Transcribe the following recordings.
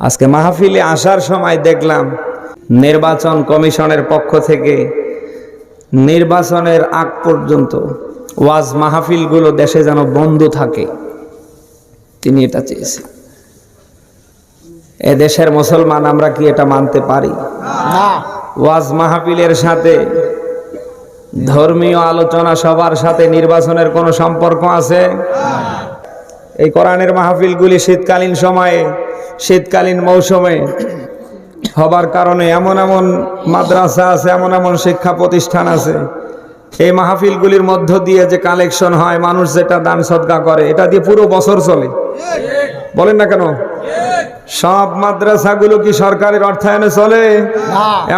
আজকে মাহফিলে আসার সময় দেখলাম নির্বাচন কমিশনের পক্ষ থেকে নির্বাচনের আগ পর্যন্ত ওয়াজ মাহফিলগুলো দেশে যেন বন্ধ থাকে। তিনি এটা চেয়েছেন। এ দেশের মুসলমান আমরা কি এটা মানতে পারি? না। ওয়াজ মাহফিলের সাথে ধর্মীয় আলোচনা সবার সাথে নির্বাচনের কোনো সম্পর্ক আছে? এই কোরআনের মাহফিলগুলি শীতকালীন সময়ে শীতকালীন মৌসুমে হবার কারণে এমন এমন মাদ্রাসা আছে এমন এমন শিক্ষা প্রতিষ্ঠান আছে। এই মাহফিলগুলির মধ্য দিয়ে যে কালেকশন হয় মানুষ যেটা দান সদকা করে এটা দিয়ে পুরো বছর চলে। বলেন না কেন? সব মাদ্রাসাগুলো কি সরকারের অর্থায়নে চলে?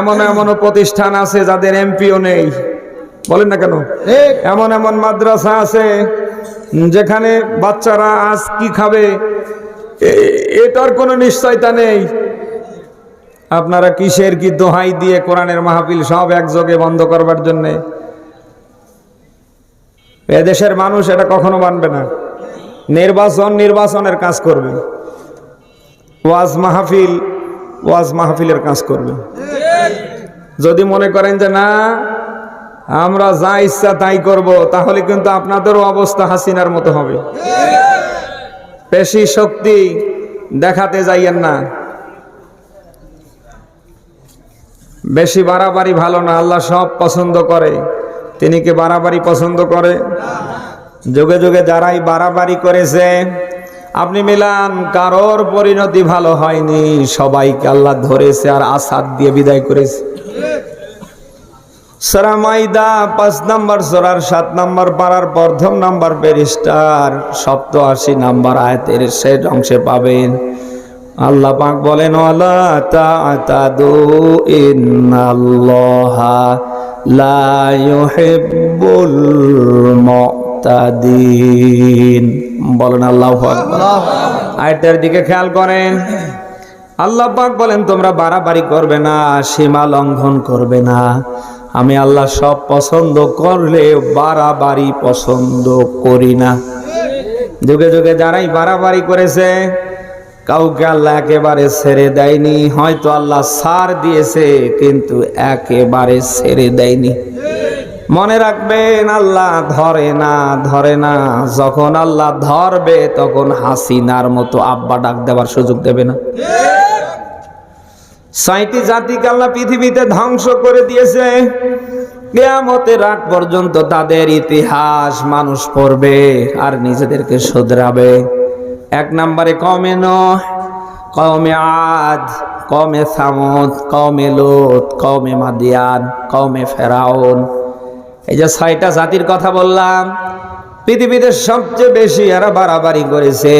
এমন এমন প্রতিষ্ঠান আছে যাদের এমপিও নেই। বলেন না কেন? এমন এমন মাদ্রাসা আছে যেখানে বাচ্চারা আজ কি খাবে এটার কোনো নিশ্চয়তা নেই। আপনারা কিসের কি দোহাই দিয়ে কোরআনের মাহফিল সব একযোগে বন্ধ করবার জন্য? এদেশের মানুষ এটা কখনো মানবে না। নির্বাচন নির্বাচনের কাজ করবে। ওয়াজ মাহফিল ওয়াজ মাহফিলের কাজ করবে। যদি মনে করেন যে না, আমরা যা ইচ্ছা তাই করব, তাহলে কিন্তু আপনাদেরও অবস্থা হাসিনার মতো হবে। পেশি শক্তি দেখাতে যাইয়েন না। বেশি বাড়াবাড়ি ভালো না, আল্লাহ সব পছন্দ করে। তিনি কি বাড়াবাড়ি পছন্দ করে? যুগে যুগে যারাই বাড়াবাড়ি করেছে, আপনি মিলান, কারোর পরিণতি ভালো হয়নি, সবাইকে আল্লাহ ধরেছে আর আসাদ দিয়ে বিদায় করেছে। সরা মাইদা পাঁচ নাম্বার সরার সাত নাম্বার পাড়ার প্রথম নাম্বার ব্যারিস্টার সপ্ত আশি নাম্বার আয়াতের শেষ অংশে পাবেন। আল্লাহ পাক বলেন, ওয়ালা তা'তাদু ইন্নাল্লাহা লা ইউহিব্বুল মুতাদিন। বলেন আল্লাহু আকবার। আয়াতের দিকে খেয়াল করেন। আল্লাহ পাক বলেন, তোমরা বাড়াবাড়ি করবে না, সীমা লঙ্ঘন করবে না। আমি আল্লাহ সব পছন্দ করলে বাড়াবাড়ি পছন্দ করি না। যুগে যুগে যারাই বাড়াবাড়ি করেছে, কাউকে আল্লাহ একেবারে ছেড়ে দেয়নি। হয়তো আল্লাহ সার দিয়েছে, কিন্তু একেবারে ছেড়ে দেয়নি। মনে রাখবেন, আল্লাহ ধরে না ধরে না। যখন আল্লাহ ধরবে, তখন হাসিনার মতো আব্বা ডাক দেওয়ার সুযোগ দেবে না। সাঁইটি জাতিকে আল্লাহ পৃথিবীতে ধ্বংস করে দিয়েছে। কেয়ামতের রাত পর্যন্ত তাদের ইতিহাস মানুষ পড়বে আর নিজেদেরকে শুধরাবে। এক নম্বরে কমে নহ কমে আদ কমে সামদ কমে লোত কমে মাদিয়ান কমে ফেরাউন। এই যে ছয়টা জাতির কথা বললাম, পৃথিবীতে সবচেয়ে বেশি এরা বাড়াবাড়ি করেছে।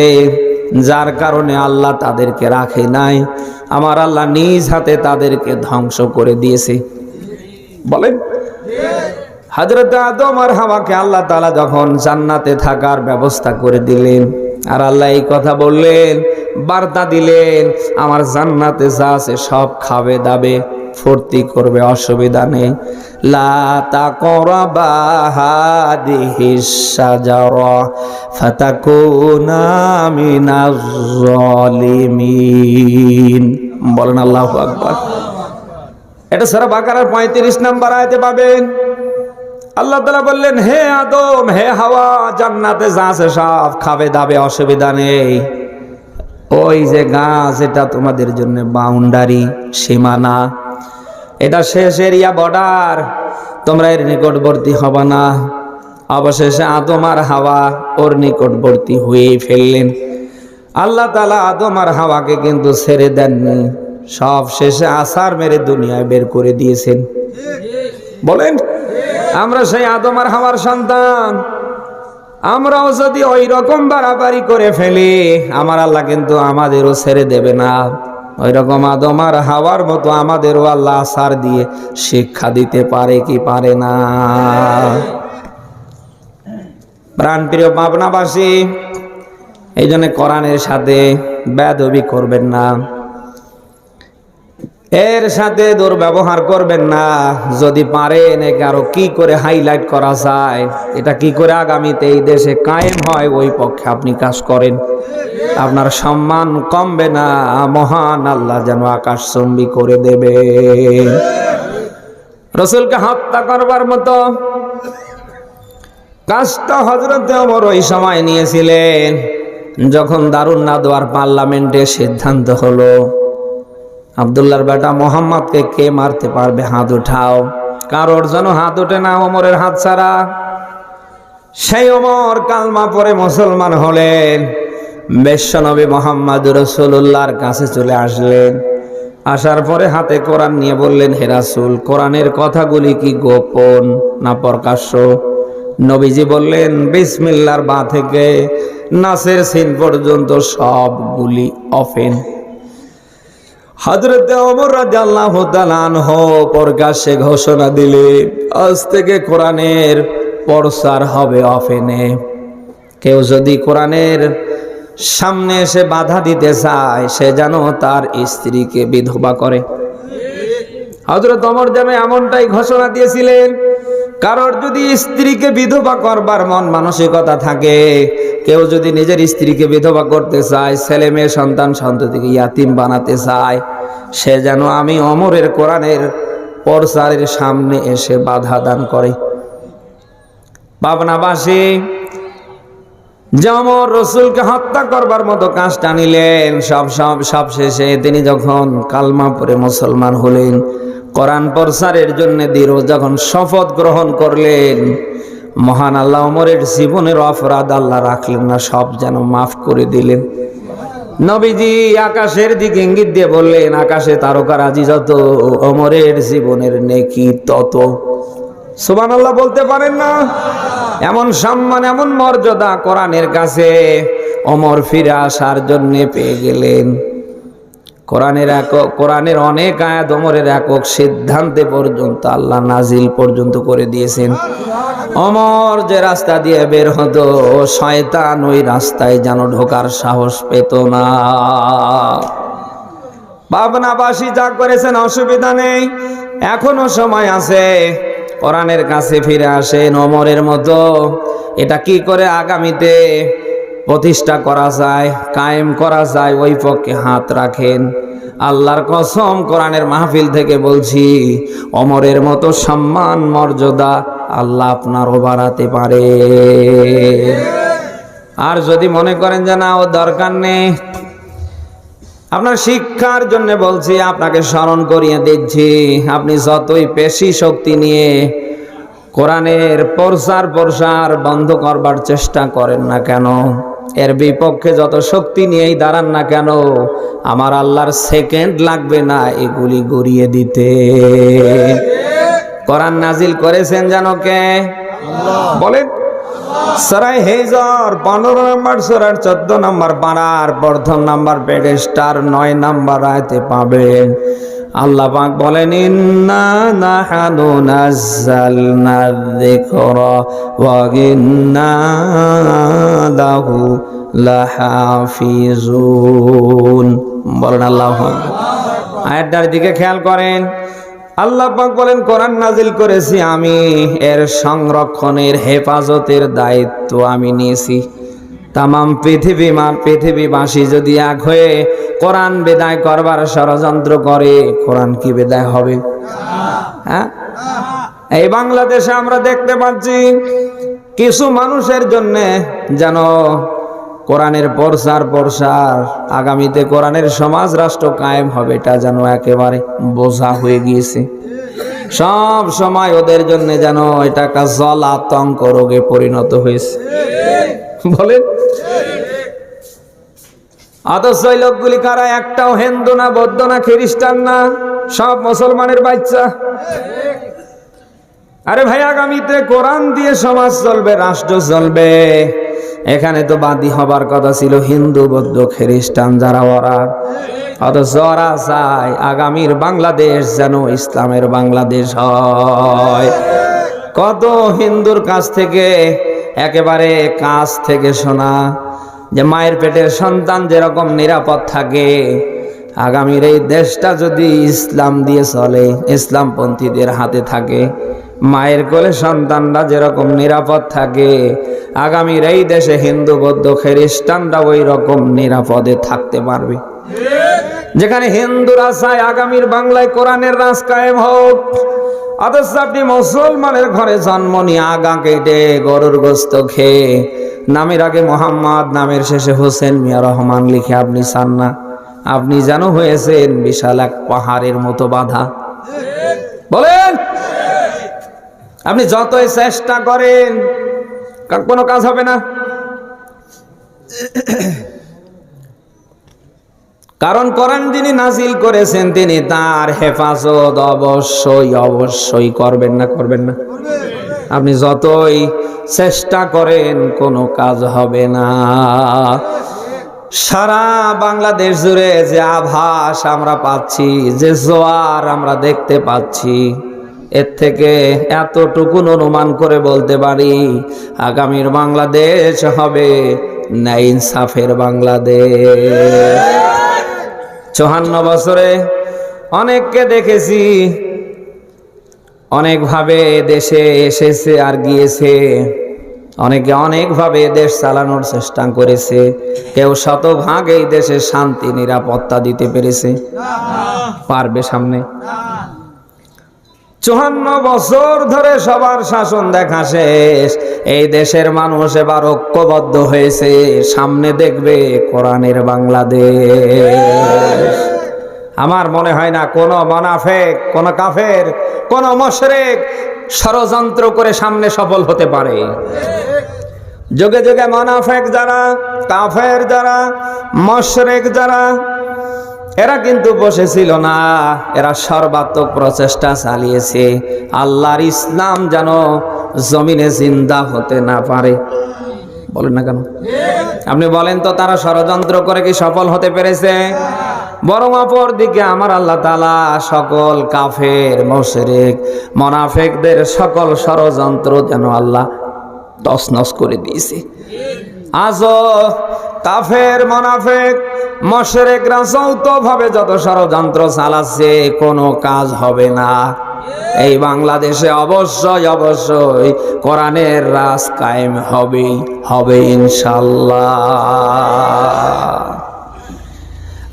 যার কারণে আল্লাহ তাদেরকে রাখে নাই। আমার আল্লাহ নিজ হাতে তাদেরকে ধ্বংস করে দিয়েছে। বলেন হজরত আদম আর হামাকে আল্লাহ তালা যখন জান্নাতে থাকার ব্যবস্থা করে দিলেন, আর আল্লাহ এই কথা বললেন, বার্তা দিলেন, আমার জান্নাতে যা আছে সব খাবে দাবে। ফুর্তি করবে অসুবিধা নেই। লা তাকরাবা হাদিহিস শাজারা ফাতাকুনা মিনাজ জালিমিন বলেন আল্লাহু আকবার। এটা সারা বাকারার পঁয়ত্রিশ নাম্বার আয়তে পাবেন। আল্লাহ তালা বললেন, হে আদম, হে হাওয়া, জান্নাতে যা আছে সব খাবে দাবে, অসুবিধা নেই। ওই যে গাছ, এটা তোমাদের জন্য বাউন্ডারি সীমানা। এটা শেষ এরিয়া বর্ডার তোমরা এর নিকটবর্তী হবে না। অবশেষে আদম আর হাওয়া ওর নিকটবর্তী হয়েই ফেললেন। আল্লাহ তালা আদম আর হাওয়াকে কিন্তু ছেড়ে দেননি। সব শেষে আসার মেরে দুনিয়ায় বের করে দিয়েছেন। বলেন, আমরা সেই আদম আর হাওয়ার সন্তান। আমরাও যদি ওই রকম বাড়াবাড়ি করে ফেলি, আমার আল্লাহ কিন্তু আমাদেরও ছেড়ে দেবে না। ওই রকম আদম আর হাওয়ার মতো আমাদেরও আল্লাহ সার দিয়ে শিক্ষা দিতে পারে কি পারে না। প্রাণপ্রিয় পাবনাবাসী, এই জন্য কোরআনের সাথে বেদবি করবেন না। এর সাথে দুর্ব্যবহার করবেন না। যদি পারেন একে আরও কি করে হাইলাইট করা যায়, এটা কি করে আগামীতে এই দেশে কায়েম হয়, ওই পক্ষে আপনি কাজ করেন। আপনার সম্মান কমবে না, মহান আল্লাহ যেন আকাশ চম্বি করে দেবে। রসুলকে হত্যা করবার মতো কাজটা হজরতে অমর ওই সময় নিয়েছিলেন, যখন দারুণ নাদোয়ার পার্লামেন্টে সিদ্ধান্ত হলো। আবদুল্লাহর বেটা মোহাম্মদকে কে মারতে পারবে? হাত উঠাও। কারোর যেন হাত ওঠে না, ওমরের হাত ছাড়া। সেই ওমর কালমা পরে মুসলমান হলেন। বিশ্বনবী মোহাম্মদ রসুল্লাহর কাছে চলে আসলেন। আসার পরে হাতে কোরআন নিয়ে বললেন হেরাসুল কোরআনের কথাগুলি কি গোপন না প্রকাশ্য? নবীজি বললেন বিসমিল্লার বা থেকে নাসের সিন পর্যন্ত সবগুলি অফেন হজরত ওমর রাদিয়াল্লাহু তাআলা আনহু প্রকাশ্যে ঘোষণা দিলে, আজ থেকে কোরআনের প্রচার হবে অফেনে কেউ যদি কোরআনের সামনে এসে বাধা দিতে চায়, সে যেন তার স্ত্রীকে বিধবা করে। হজরত অমর যেন এমনটাই ঘোষণা দিয়েছিলেন, কারোর যদি স্ত্রীকে বিধবা করবার মন মানসিকতা থাকে কেউ যদি নিজের স্ত্রীকে বিধবা করতে চায়, ছেলে মেয়ে, সন্তান সন্ততিকে ইয়াতিম বানাতে চায়, সে যেন আমি অমরের কোরআনের প্রচারের সামনে এসে বাধা দান করে। পাবনাবাসী যেমন রসুলকে হত্যা করবার মতো কাজটা নিলেন, সব সব সব শেষে তিনি যখন কালমা পরে মুসলমান হলেন, কোরআন প্রসারের জন্য দৃঢ় যখন শপথ গ্রহণ করলেন মহান আল্লাহ ওমরের জীবনের অপরাধ আল্লাহ রাখলেন না, সব যেন মাফ করে দিলেন। নবীজি আকাশের দিকে ইঙ্গিত দিয়ে বললেন, আকাশে তারকারাজি যত, অমরের জীবনের নেকি তত। সুবান আল্লাহ বলতে পারেন না? এমন সম্মান, এমন মর্যাদা কোরআনের কাছে অমর ফিরে আসার জন্য পেয়ে গেলেন। কোরআনের একক, কোরআনের অনেক আয়াত অমরের একক সিদ্ধান্তে পর্যন্ত আল্লাহ নাজিল পর্যন্ত করে দিয়েছেন। অমর যে রাস্তা দিয়ে বের হতো, শয়তান ওই রাস্তায় যেন ঢোকার সাহস পেত না। পাবনাবাসী যা করেছেন অসুবিধা নেই, এখনও সময় আছে। কোরআনের কাছে ফিরে আসেন অমরের মতো। এটা কি করে আগামীতে? প্রতিষ্ঠা করা যায়, কায়েম করা যায়, ওই পক্ষে হাত রাখেন। আল্লাহর কসম কোরআনের মাহফিল থেকে বলছি, অমরের মতো সম্মান, মর্যাদা আল্লাহ আপনারও বাড়াতে পারে। আর যদি মনে করেন যে না, ও দরকার নেই, আপনার শিক্ষার জন্য বলছি, আপনাকে স্মরণ করিয়ে দিচ্ছি, আপনি যতই পেশি শক্তি নিয়ে কোরআনের প্রসার প্রসার বন্ধ করবার চেষ্টা করেন না কেন? এর বিপক্ষে যত শক্তি নিয়েই দাঁড়ান না কেন আমার আল্লাহর সেকেন্ড লাগবে না এগুলি গড়িয়ে দিতে। কোরআন নাজিল করেছেন যেন কে? বলেন। সরাই হেজর পনেরো নম্বর সরার চোদ্দ নম্বর পাড়ার প্রথম নাম্বার পেডেস্টার নয় নাম্বার আয়তে পাবেন আল্লাহ পাক বলেন, ইন্না নাহানু নাযালনা যিকরা ওয়া ইন্না লাহু লাহাফিজুন। বলেন আল্লাহ আয়াতটার দিকে খেয়াল করেন, আল্লাহ পাক বলেন, কোরআন নাজিল করেছি আমি, এর সংরক্ষণের হেফাজতের দায়িত্ব আমি নিয়েছি। তামাম পৃথিবী মার পৃথিবীবাসী যদি এক হয়ে কোরআন বেদায় করবার ষড়যন্ত্র করে, কোরআন কি বেদায় হবে? হ্যাঁ? এই বাংলাদেশে আমরা দেখতে পাচ্ছি, কিছু মানুষের জন্য যেন কোরআনের প্রসার প্রসার আগামীতে কোরআনের সমাজ রাষ্ট্র কায়েম হবে, এটা যেন একেবারে বোঝা হয়ে গিয়েছে। সব সময় ওদের জন্য যেন এটা একটা জল আতঙ্ক রোগে পরিণত হয়েছে। বলেন। অথচ লোকগুলি কারা? একটাও হিন্দু না, বৌদ্ধ না, খ্রিস্টান না, সব মুসলমানের বাচ্চা। আরে ভাই, আগামীতে কোরআন দিয়ে সমাজ চলবে, রাষ্ট্র চলবে। এখানে তো বাদী হবার কথা ছিল, হিন্দু, বৌদ্ধ, খ্রিস্টান যারা ওরা। অথচ ওরা চায় আগামীর বাংলাদেশ যেন ইসলামের বাংলাদেশ হয়। কত হিন্দুর কাছ থেকে একেবারে কাছ থেকে শোনা যে মায়ের পেটের সন্তান যেরকম নিরাপদ থাকে, আগামীর এই দেশটা যদি ইসলাম দিয়ে চলে, ইসলামপন্থীদের হাতে থাকে মায়ের কোলে সন্তানরা যেরকম নিরাপদ থাকে, আগামীর এই দেশে হিন্দু, বৌদ্ধ, খ্রিস্টানরা ওই রকম নিরাপদে থাকতে পারবে। যেখানে হিন্দুরা চায় আগামীর বাংলায় কোরআনের রাজ কায়েম হোক, অথচ আপনি মুসলমানের ঘরে জন্ম নিয়ে আগা কেটে গরুর গোস্ত খেয়ে, নামের আগে মোহাম্মদ, নামের শেষে হোসেন মিয়া রহমান লিখে আপনি চান না। আপনি যেন হয়েছেন বিশাল এক পাহাড়ের মতো বাধা। বলেন আপনি যতই চেষ্টা করেন কোনো কাজ হবে না। কারণ কোরআন যিনি নাজিল করেছেন, তিনি তার হেফাজত অবশ্যই অবশ্যই করবেন না করবেন না। আপনি যতই চেষ্টা করেন, কোনো কাজ হবে না। সারা বাংলাদেশ জুড়ে যে আভাস আমরা পাচ্ছি, যে জোয়ার আমরা দেখতে পাচ্ছি এর থেকে এতটুকু অনুমান করে বলতে পারি, আগামীর বাংলাদেশ হবে না ইনসাফের বাংলাদেশ। চুহান্ন বছরে অনেককে দেখেছি, অনেকভাবে দেশে এসেছে আর গিয়েছে, অনেকে অনেকভাবে দেশ চালানোর চেষ্টা করেছে, কেউ শতভাগ এই দেশে শান্তি, নিরাপত্তা দিতে পেরেছে। পারবে সামনে? চুহান্ন বছর ধরে সবার শাসন দেখা শেষ। এই দেশের মানুষ এবার ঐক্যবদ্ধ হয়েছে। সামনে দেখবে কোরআনের বাংলাদেশ। আমার মনে হয় না কোনো মনাফেক, কোন কাফের, কোন মশরেক ষড়যন্ত্র করে সামনে সফল হতে পারে। যুগে যুগে মনাফেক যারা, কাফের যারা, মশরেক যারা এরা কিন্তু বসেছিল না। এরা সর্বাত্মক প্রচেষ্টা চালিয়েছে। আল্লাহর ইসলাম যেন জমিনে জিন্দা হতে না পারে। বলেন না কেন? আপনি বলেন তো তারা ষড়যন্ত্র করে কি সফল হতে পেরেছে? বরং অপর দিকে আমার আল্লাহ তালা সকল কাফের, মোশরেক, মনাফেকদের সকল ষড়যন্ত্র যেন আল্লাহ তসনস করে দিয়েছে। আজও কাফের মনাফেক মশরেকরা যৌথভাবে যত ষড়যন্ত্র চালাচ্ছে, কোনো কাজ হবে না। এই বাংলাদেশে অবশ্যই অবশ্যই কোরআনের রাজ কায়েম হবেই হবে ইনশাল্লাহ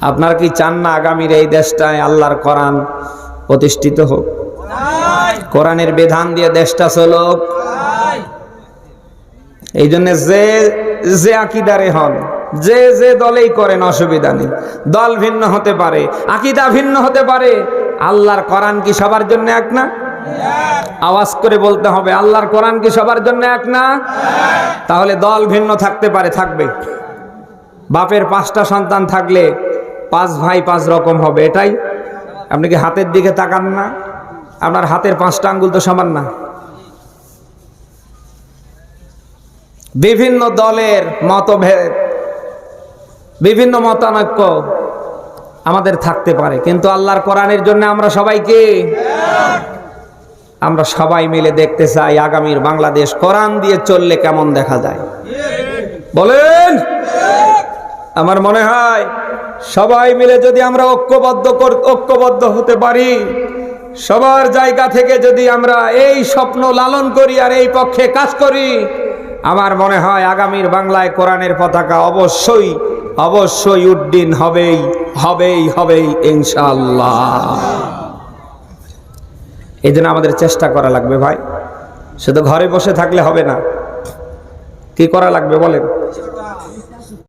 আপনার কি চান না আগামীর এই দেশটায় আল্লাহর কোরআন প্রতিষ্ঠিত হোক? কোরআনের বিধান দিয়ে দেশটা চলুক। এই জন্য যে যে আকিদারে হন যে যে দলেই করেন অসুবিধা নেই। দল ভিন্ন হতে পারে, আকিদা ভিন্ন হতে পারে। আল্লাহর কোরআন কি সবার জন্য এক না? আওয়াজ করে বলতে হবে, আল্লাহর কোরআন কি সবার জন্য এক না? তাহলে দল ভিন্ন থাকতে পারে, থাকবে। বাপের পাঁচটা সন্তান থাকলে পাঁচ ভাই, পাঁচ রকম হবে, এটাই। আপনি কি হাতের দিকে তাকান না? আপনার হাতের পাঁচটা আঙ্গুল তো সমান না। বিভিন্ন দলের মতভেদ বিভিন্ন মতানৈক্য আমাদের থাকতে পারে। কিন্তু আল্লাহর কোরআনের জন্য আমরা সবাইকে আমরা সবাই মিলে দেখতে চাই আগামীর বাংলাদেশ কোরআন দিয়ে চললে কেমন দেখা যায়। বলেন? আমার মনে হয় সবাই মিলে যদি আমরা ঐক্যবদ্ধ ঐক্যবদ্ধ হতে পারি, সবার জায়গা থেকে যদি আমরা এই স্বপ্ন লালন করি আর এই পক্ষে কাজ করি, আমার মনে হয় আগামীর বাংলায় কোরআনের পতাকা অবশ্যই অবশ্যই উদ্দিন হবেই হবেই হবেই ইনশাল্লাহ এই জন্য আমাদের চেষ্টা করা লাগবে ভাই। শুধু ঘরে বসে থাকলে হবে না। কি করা লাগবে বলেন?